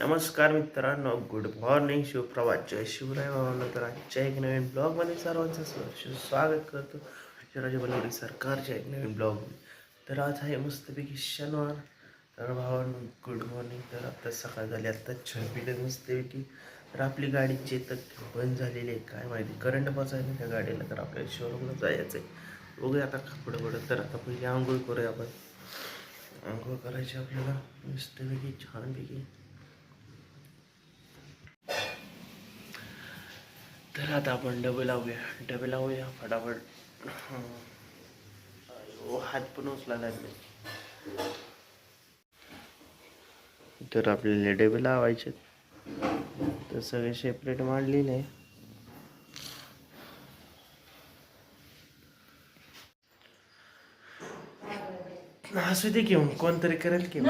नमस्कार मित्रांनो good morning शिवप्रभात जय शिवराय भावांनो तर आजच्या एक नवीन ब्लॉगमध्ये सर्वांचं सहर्ष स्वागत करतो. शिवराजी बलवडी सरकारच्या एक नवीन ब्लॉग तर आज आहे मस्तपैकी शनिवार. तर भावांनो गुड मॉर्निंग. तर आता सकाळ झाली आत्ता चहा मस्तपैकी. तर आपली गाडी चेतक बंद झालेली आहे काय माहिती. करंट बसायला त्या गाडीला तर आपल्या शोरूमला जायचं आहे बघूया आता कापडं पडत तर आता पहिले आंघोळ करूया आपण. आंघोळ करायची आपल्याला. मस्तपैकी छानपैकी. तर आता आपण डबे लावूया. डबे लावूया फटाफट. हात पण उचला लागले. तर आपल्याला डबे लावायचे तर सगळे सेपरेट मांडलेले. असू दे घेऊन कोणतरी करेल की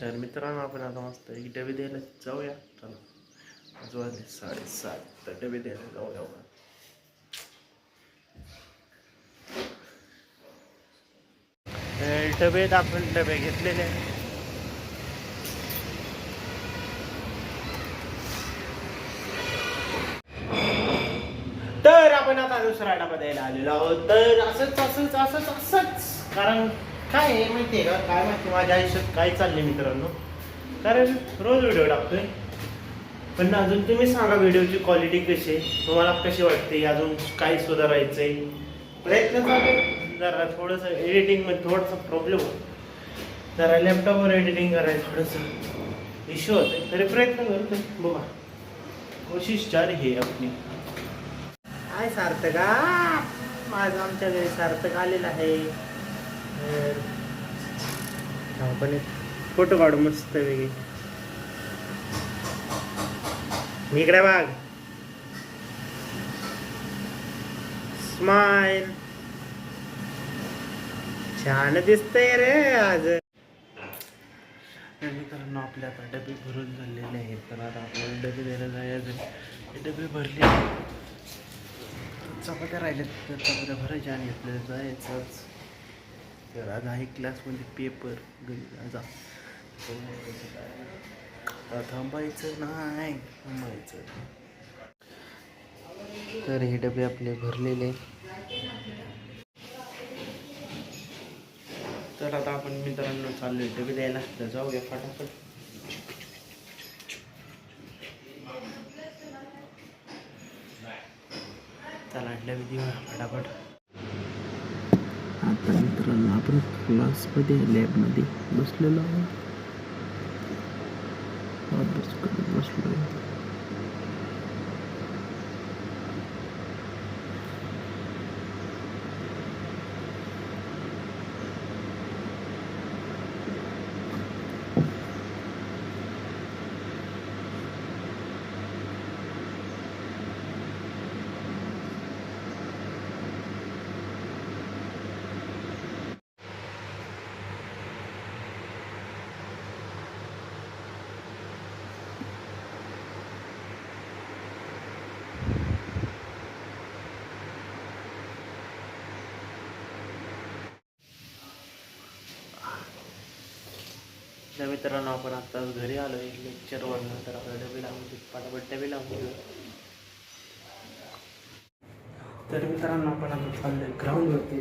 तर मित्रांनो आपण आता मस्त एक डबे द्यायला जाऊया. चला. आज साडेसात तर डबे द्यायला जाऊ आपण. डबे आपण डबे घेतलेले तर आपण आता दुसरा डबा द्यायला आलेलो आहोत. तर असंच असंच असंच असंच. कारण काय आहे माहितीये का? काय माहिती माझ्या आयुष्यात काय चाललंय मित्रांनो? कारण रोज व्हिडिओ टाकतोय. पण अजून तुम्ही सांगा व्हिडिओची क्वालिटी कशी आहे? तुम्हाला कशी वाटते? अजून काय आहे प्रयत्न चालू जरा थोडंसं एडिटिंगमध्ये थोडासा प्रॉब्लेम होतो. जरा लॅपटॉपवर एडिटिंग करायचं थोडंसं इश्यू होते तरी प्रयत्न करतो बघा. कोशिश जारी हे आपली. काय सार्थक. माझं आमच्या घरी सार्थक आलेला आहे. आपण एक फोटो काढू मस्त वेगळी इकडे बघ स्माइल छान दिसतंय रे आज. मित्रांनो आपले आता डबे भरून झालेले आहेत. तर आता आपल्याला डबे द्यायला जायचं डबे भरले चपात्या राहिल्या तर चपात्या भरायच्या आणि आपल्याला जायचंच. तर आज आहे क्लासमध्ये पेपर घरी जा. थांबायचं नाही थांबायचं तर हे डबे आपले भरलेले. तर आता आपण मित्रांनो चाललोय डबे द्यायला. तर जाऊया फटाफट. चला डबे देऊया फटाफट. आता मित्रांनो आपण क्लासमध्ये लॅबमध्ये बसलेलो आहोत. Allah bless you. तर मित्रांनो आपण आता घरी आलो आहे लेक्चरवरनं तर आपल्याला डबे लावून देऊ. पटापट डबे लावून देऊ तर मित्रांनो आपण आता चाललोय ग्राउंडवरती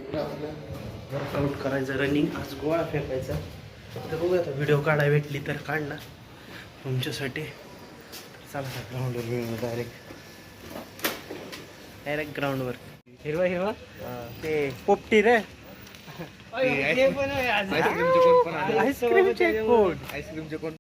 वर्कआउट करायचं रनिंग आज गोळा फेकायचा. तर बघूया आता व्हिडिओ काढाय भेटली तर काढणार. तुमच्यासाठी. चला ग्राउंडवर मी डायरेक्ट डायरेक्ट ग्राउंडवर हिरवा हिरवा? ते पोपटी रे. आईस्क्रीमचे कोण